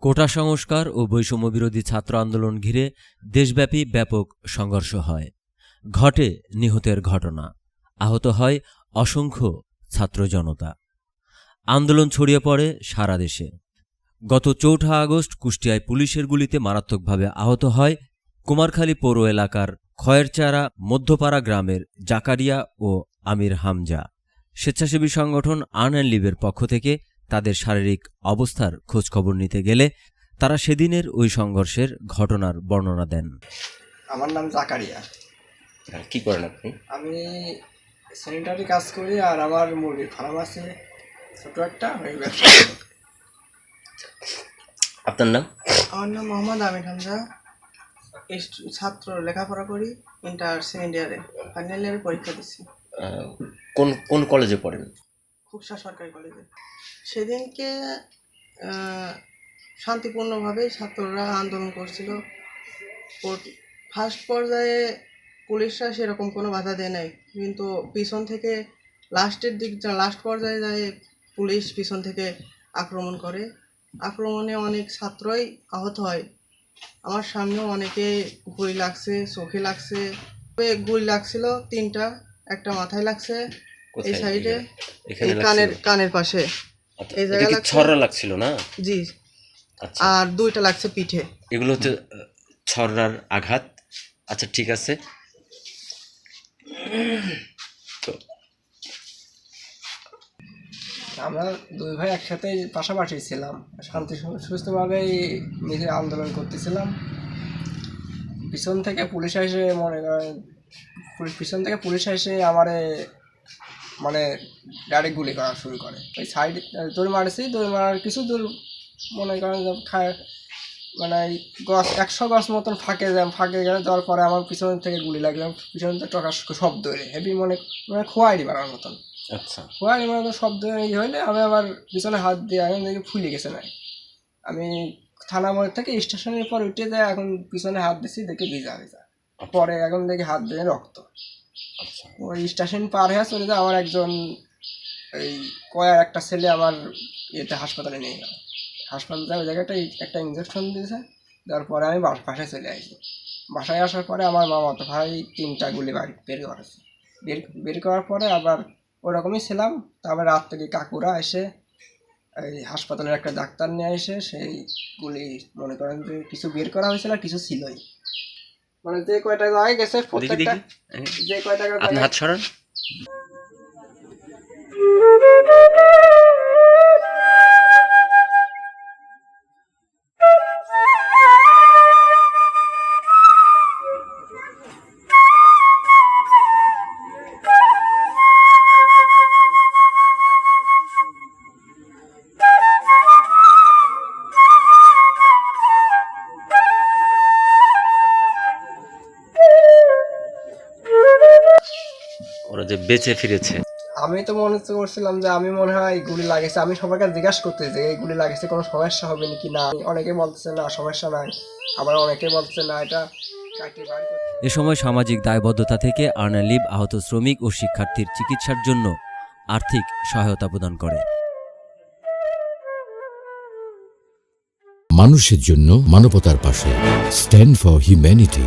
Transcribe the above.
কোটা সংস্কার ও বৈষম্য বিরোধী ছাত্র আন্দোলন ঘিরে দেশব্যাপী ব্যাপক সংঘর্ষ হয়। ঘটে নিহতের ঘটনা। আহত হয় অসংখ্য ছাত্র জনতা। আন্দোলন ছড়িয়ে পড়ে সারা দেশে। গত চৌঠা আগস্ট কুষ্টিয়ায় পুলিশের গুলিতে মারাত্মকভাবে আহত হয় কুমারখালী পৌর এলাকার খয়েরচারা মধ্যপাড়া গ্রামের জাকারিয়া ও আমির হামজা। স্বেচ্ছাসেবী সংগঠন আর্ন অ্যান্ড লিভের পক্ষ থেকে তাদের শারীরিক অবস্থার খোঁজখবর নিতে গেলে তারা সেদিনের ওই সংঘর্ষের ঘটনার বর্ণনা দেন। আমার নাম জাকারিয়া। কি করেন আপনি? আমি স্যানিটারি কাজ করি আর আমার মুরগির ফার্ম আছে ছোটো একটা। আপনার নাম? আমার নাম মোহাম্মদ আমির হামজা। ছাত্র লেখাপড়া করি ইন্টার সেকেন্ড ইয়ারে ফাইনাল ইয়ারে পরীক্ষা দিচ্ছি কোন কোন কলেজে পড়েন? খুবসা সরকারি কলেজে সেদিনকে শান্তিপূর্ণভাবে ছাত্ররা আন্দোলন করছিল। ফার্স্ট পর্যায়ে পুলিশরা সেরকম কোনো বাধা দেয় নাই। কিন্তু পিছন থেকে লাস্টের দিক লাস্ট পর্যায়ে যায় পুলিশ পিছন থেকে আক্রমণ করে। আক্রমণে অনেক ছাত্রই আহত হয়। আমার সামনেও অনেকে গুলি লাগছে চোখে লাগছে। গুলি লাগছিল তিনটা একটা মাথায় লাগছে এই সাইডে এই কানের কানের পাশে। আচ্ছা, এই জায়গায় ছড়রা লাগছিল না? জি। আচ্ছা। আর দুইটা লাগছে পিঠে। এগুলো হচ্ছে আহ, ছড়রার আঘাত। আচ্ছা ঠিক আছে। তো আমরা দুই ভাই একসাথে পাশাপাশি ছিলাম। শান্তি সু- সুস্থভাবেই মিলে আন্দোলন করতেছিলাম। পিছন থেকে পুলিশ এসে মনে করেন পিছন থেকে পুলিশ এসে আমারে মানে ডাইরেক্ট গুলি করা শুরু করে। ওই সাইড দৌড় মারছি, দৌড় মারার কিছু দূর মনে করেন মানে গছ একশো গছ মতন ফাঁকে যায়, ফাঁকে গেলে যাওয়ার পরে আমার পিছন থেকে গুলি লাগলাম পিছন থেকে টকার শব্দ হেভি মনে মানে খোয়াইনি মারার মতন। আচ্ছা। হয় এবার তো শব্দ এই হইলে আমি আবার পিছনে হাত দিয়ে এখন দেখি ফুলে গেছে না আমি থানা মোড় থেকে স্টেশনের পর উঠে যায় এখন পিছনে হাত দিছি দেখি ভিজা ভিজা। পরে এখন দেখি হাত দিয়ে রক্ত। আচ্ছা। ওই স্টেশন পার হয়ে চলে যায় আমার একজন এই কয়ার একটা ছেলে আমার ইয়েতে হাসপাতালে নিয়ে গেল। হাসপাতালে ওই জায়গাটায় একটা ইঞ্জেকশন দিয়েছে দেওয়ার পরে আমি বাস- বাসায় চলে আসি। বাসায় আসার পরে আমার মামাতো ভাই তিনটা গুলি বাড়ি বের করেছে। বের বের করার পরে আবার ওরকমই ছিলাম। তারপর রাত থেকে কাকুরা এসে এই হাসপাতালের একটা ডাক্তার নিয়ে এসে সেইগুলি মনে করেন যে কিছু বের করা হয়েছিল আর কিছু ছিলই। মানে যে কয়টা জায়গায় গেছে প্রত্যেকটা যে কয়টা হাত সরান। ওরা যে বেঁচে ফিরেছে। আমি তো মনে করছিলাম যে আমি মনে হয় গুলি লাগেছে। আমি সবাইকে জিজ্ঞাসা করতে যে এই গুলি লাগেছে কোনো সমস্যা হবে নাকি না? অনেকে বলতেছে না সমস্যা নাই। আবার অনেকে বলতেছে না এটা কাটিয়ে বাড়ি করতে এ সময় সামাজিক দায়বদ্ধতা থেকে আর্নালিভ আহত শ্রমিক ও শিক্ষার্থীর চিকিৎসার জন্য আর্থিক সহায়তা প্রদান করে। মানুষের জন্য মানবতার পাশে। Stand for humanity